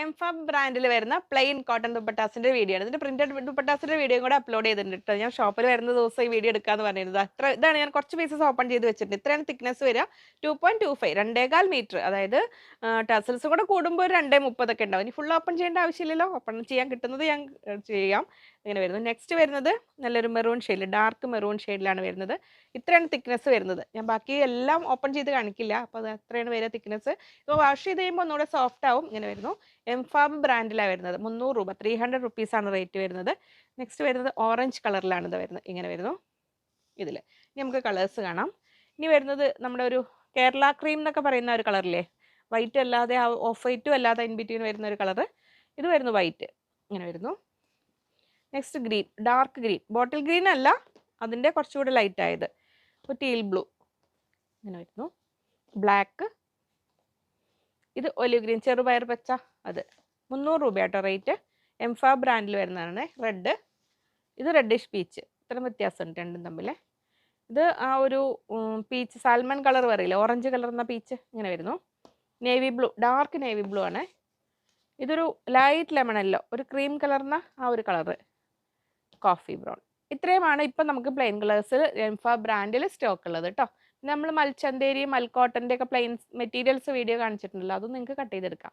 എംഫ ബ്രാൻഡിൽ വരുന്ന plain cotton ദുപ്പട്ടാസിന്റെ video ആണ്. ഇതിന്റെ പ്രിന്റഡ് ദുപ്പട്ടാസിന്റെ വീഡിയോ കൂടെ അപ്ലോഡ് ചെയ്തിട്ടുണ്ട് കേട്ടോ ഞാൻ ഷോപ്പിൽ വരുന്ന ദിവസം ഈ വീഡിയോ എടുക്കാന്ന് പറഞ്ഞിരുന്നത്. അത്ര ഇതാണ് ഞാൻ കുറച്ച് പീസസ് ഓപ്പൺ ചെയ്ത് വെച്ചിട്ടുണ്ട്. ഇത്രയാണ് തിക്നെസ് വരിക. ടു പോയിന്റ് ടു ഫൈവ് രണ്ടേകാൽ മീറ്റർ അതായത് ടസൽസ് കൂടെ കൂടുമ്പോൾ ഒരു രണ്ടേ മുപ്പതൊക്കെ ഉണ്ടാവും. ഇനി ഫുൾ ഓപ്പൺ ചെയ്യേണ്ട ആവശ്യമില്ലല്ലോ. ഓപ്പൺ ചെയ്യാൻ കിട്ടുന്നത് ഞാൻ ചെയ്യാം. ഇങ്ങനെ വരുന്നു. നെക്സ്റ്റ് വരുന്നത് നല്ലൊരു മെറൂൺ ഷെയ്ഡിൽ ഡാർക്ക് മെറൂൺ ഷെയ്ഡിലാണ് വരുന്നത്. ഇത്രയാണ് തിക്നെസ് വരുന്നത്. ഞാൻ ബാക്കി എല്ലാം ഓപ്പൺ ചെയ്ത് കാണിക്കില്ല. അപ്പോൾ അത് അത്രയാണ് വരിക തിക്നെസ് ഇപ്പോൾ വാഷ് ചെയ്ത് കഴിയുമ്പോൾ ഒന്നുകൂടെ സോഫ്റ്റ് ആവും. ഇങ്ങനെ വരുന്നു. എംഫാബ് ബ്രാൻഡിലാണ് വരുന്നത്. മുന്നൂറ് രൂപ ത്രീ ഹൺഡ്രഡ് റുപ്പീസാണ് റേറ്റ് വരുന്നത്. നെക്സ്റ്റ് വരുന്നത് ഓറഞ്ച് കളറിലാണ് ഇത് വരുന്നത്. ഇങ്ങനെ വരുന്നു. ഇതിൽ ഇനി നമുക്ക് കളേഴ്സ് കാണാം. ഇനി വരുന്നത് നമ്മുടെ ഒരു കേരള ക്രീം എന്നൊക്കെ പറയുന്ന ഒരു കളറില്ലേ വൈറ്റ് അല്ലാതെ ഓഫ് വൈറ്റും അല്ലാതെ ഇൻ വരുന്ന ഒരു കളറ് ഇത് വരുന്നു വൈറ്റ് ഇങ്ങനെ വരുന്നു. Next green dark green bottle green അല്ല അതിന്റെ കുറച്ചുകൂടി ലൈറ്റ് ആയത് ഒരു ടീൽ ബ്ലൂ ഇങ്ങനെ വരുന്നു. ബ്ലാക്ക് ഇത് ഒലിവ് ഗ്രീൻ ചെറുപയർ പച്ച അത് മുന്നൂറ് രൂപ കേട്ടോ റേറ്റ് എംഫാ ബ്രാൻഡിൽ വരുന്നതാണ് റെഡ്. ഇത് റെഡിഷ് പീച്ച് ഇത്ര വ്യത്യാസമുണ്ട് രണ്ടും തമ്മിൽ ഇത് ആ ഒരു പീച്ച് സാൽമൺ കളർ പറയില്ല ഓറഞ്ച് കളർ എന്ന പീച്ച് ഇങ്ങനെ വരുന്നു. Navy blue dark navy blue ആണ്. ഇതൊരു ലൈറ്റ് ലെമൺ അല്ലോ ഒരു ക്രീം കളർന്ന ആ ഒരു കളർ കോഫി ബ്രൗൺ ഇത്രയുമാണ് ഇപ്പം നമുക്ക് പ്ലെയിൻ കളേഴ്സിൽ എംഫ ബ്രാൻഡിൽ സ്റ്റോക്ക് ഉള്ളത് കേട്ടോ നമ്മൾ മൽച്ചന്തേരി മൽക്കോട്ടന്റെ ഒക്കെ പ്ലെയിൻ മെറ്റീരിയൽസ് വീഡിയോ കാണിച്ചിട്ടുണ്ടല്ലോ അതും നിങ്ങൾക്ക് കട്ട് ചെയ്തെടുക്കാം.